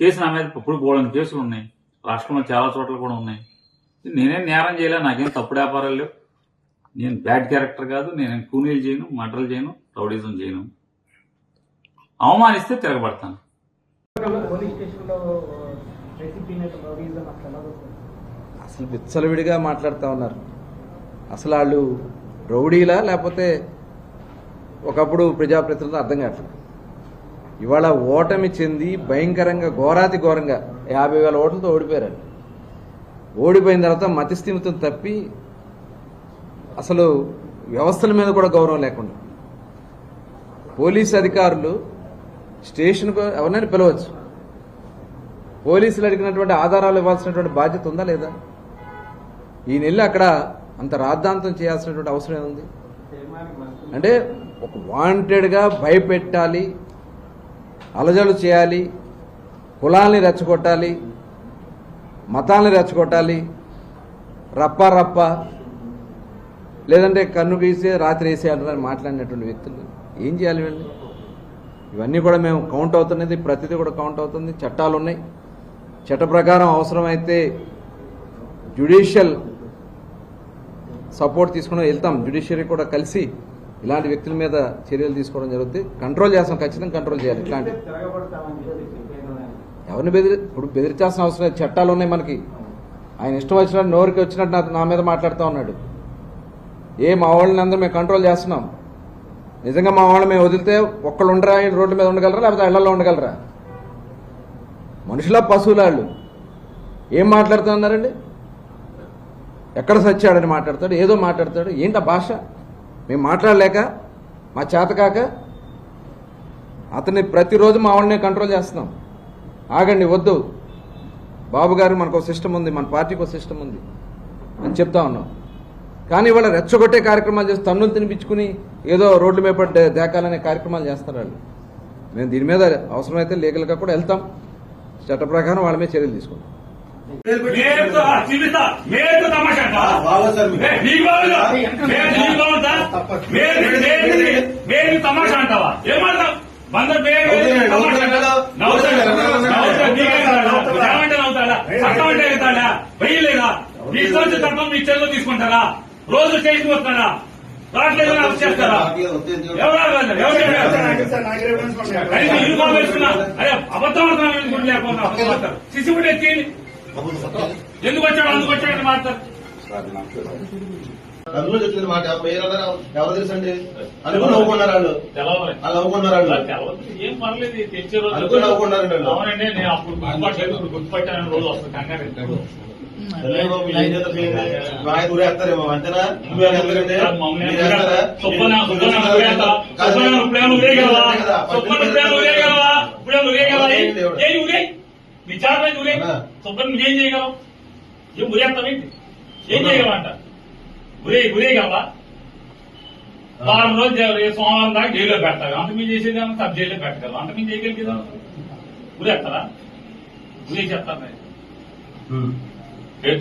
Case నా మీద ఇప్పుడు బోలని కేసులు ఉన్నాయి. రాష్ట్రంలో చాలా చోట్ల కూడా ఉన్నాయి. నేనేం నేరం చేయలే నాకేం తప్పుడు వ్యాపారాలు లేవు. నేను బ్యాడ్ క్యారెక్టర్ కాదు నేను కూనీలు చేయను మటలు చేయను రౌడీజం చేయను. అవమానిస్తే తిరగబడతాను? అసలు విచ్చలవిడిగా మాట్లాడుతూ ఉన్నారు. అసలు వాళ్ళు రౌడీలా లేకపోతే ఒకప్పుడు ప్రజాప్రతినిధులు అర్థం కావట్లేదు. ఇవాళ ఓటమి చెంది భయంకరంగా ఘోరాతి ఘోరంగా యాభై వేల ఓట్లతో ఓడిపోయారు ఓడిపోయిన తర్వాత మతిస్థిమితం తప్పి అసలు వ్యవస్థల మీద కూడా గౌరవం లేకుండా. పోలీస్ అధికారులు స్టేషన్కు ఎవరినైనా పిలవచ్చు. పోలీసులు అడిగినటువంటి ఆధారాలు ఇవ్వాల్సినటువంటి బాధ్యత ఉందా లేదా? ఈ నెల అక్కడ అంత రాద్ధాంతం చేయాల్సినటువంటి అవసరం ఏముంది? అంటే ఒక వాంటెడ్గా భయపెట్టాలి అలజలు చేయాలి కులాల్ని రెచ్చగొట్టాలి మతాల్ని రెచ్చగొట్టాలి రప్ప రప్ప లేదంటే కన్ను గీసే రాత్రి వేసే అంటారని మాట్లాడినటువంటి వ్యక్తులు. ఏం చేయాలి వీళ్ళు? ఇవన్నీ కూడా మేము కౌంట్ అవుతున్నది ప్రతిదీ కూడా కౌంట్ అవుతుంది చట్టాలు ఉన్నాయి. చట్ట ప్రకారం అవసరమైతే జ్యుడిషియల్ సపోర్ట్ తీసుకుని వెళ్తాం. జ్యుడిషియరీ కూడా కలిసి ఇలాంటి వ్యక్తుల మీద చర్యలు తీసుకోవడం జరుగుతుంది. కంట్రోల్ చేస్తాం ఖచ్చితంగా కంట్రోల్ చేయాలి. ఇట్లాంటి ఎవరిని బెదిరి ఇప్పుడు బెదిరించాల్సిన అవసరం లేదు. చట్టాలు ఉన్నాయి మనకి. ఆయన ఇష్టం వచ్చినట్టు నోరుకి వచ్చినట్టు నా- నా మీద మాట్లాడుతూ ఉన్నాడు. ఏ మా వాళ్ళని అందరూ మేము కంట్రోల్ చేస్తున్నాం. నిజంగా మా వాళ్ళని మేము వదిలితే ఒక్కళ్ళు ఉండరా? రోడ్డు మీద ఉండగలరా? లేకపోతే ఇళ్ళలో ఉండగలరా? మనుషుల పశువుల వాళ్ళు. ఏం మాట్లాడుతున్నారండి? ఎక్కడ సచ్చాడని మాట్లాడతాడు ఏదో మాట్లాడతాడు. ఏంటి భాష? మేము మాట్లాడలేక మా చేతకాక అతన్ని ప్రతిరోజు మా వాళ్ళనే కంట్రోల్ చేస్తున్నాం. ఆగండి వద్దు. బాబు గారు మనకు ఒక సిస్టమ్ ఉంది మన పార్టీకి ఒక సిస్టమ్ ఉంది అని చెప్తా ఉన్నాం. కానీ ఇవాళ రెచ్చగొట్టే కార్యక్రమాలు చేసి తన్నులు తినిపించుకుని ఏదో రోడ్ల మీద పడ్డ దేకాలనే కార్యక్రమాలు చేస్తారు వాళ్ళు. మేము దీని మీద అవసరమైతే లీగల్గా కూడా వెళ్తాం. చట్ట ప్రకారం వాళ్ళ మీద చర్యలు తీసుకుంటాం. తమాషా అంటావా ఏమంటావు ఏమంటే చట్టం అంటే వెయ్యలేదా మీ తప్ప మీ చెల్లో తీసుకుంటారా రోజు చేసి వస్తాడా రాట్లేదు చేస్తారా ఎవరు యూనిఫామ్ వేసుకున్నా అరే అబద్ధం ఆడుతున్నాం లేకుండా సిసి ఎత్తి ఎందుకు వచ్చాడు? అందుకు వచ్చాడని మాట్లాడతారు అందులో చెప్పింది మాట మీరందరూ ఎవరు తెలుసండి? అనుకుని నవ్వుకున్నారు వాళ్ళు. నవ్వుకున్నారు వాళ్ళు. ఏం పర్లేదు తెచ్చే రోజు అనుకుని నవ్వుకున్నారండి వాళ్ళు. అవునండి నేను అప్పుడు గుర్తుపట్టలేదు ఇప్పుడు గుర్తుపట్టాను రోజు వస్తుంది కంగారు ఊరేస్తారేమో అంతేనా? నువ్వు ఎందుకంటే. కాదు, కదా, ఊరే ఆ. సుబ్బన్న నువ్వేం చేయగలవు? ఏం ఊరేస్తావేంటి ఏం చేయగలవంట ఊరే ఊరేగలవా వారం రోజు సోమవారం దాకా జైల్లో పెడతారు. అంత మీరు చేసేది సబ్ జైల్లో పెట్టగలరు అంత మీరు చేయగలిగేదా ఊరేస్తారా ఊరే చెప్తారు.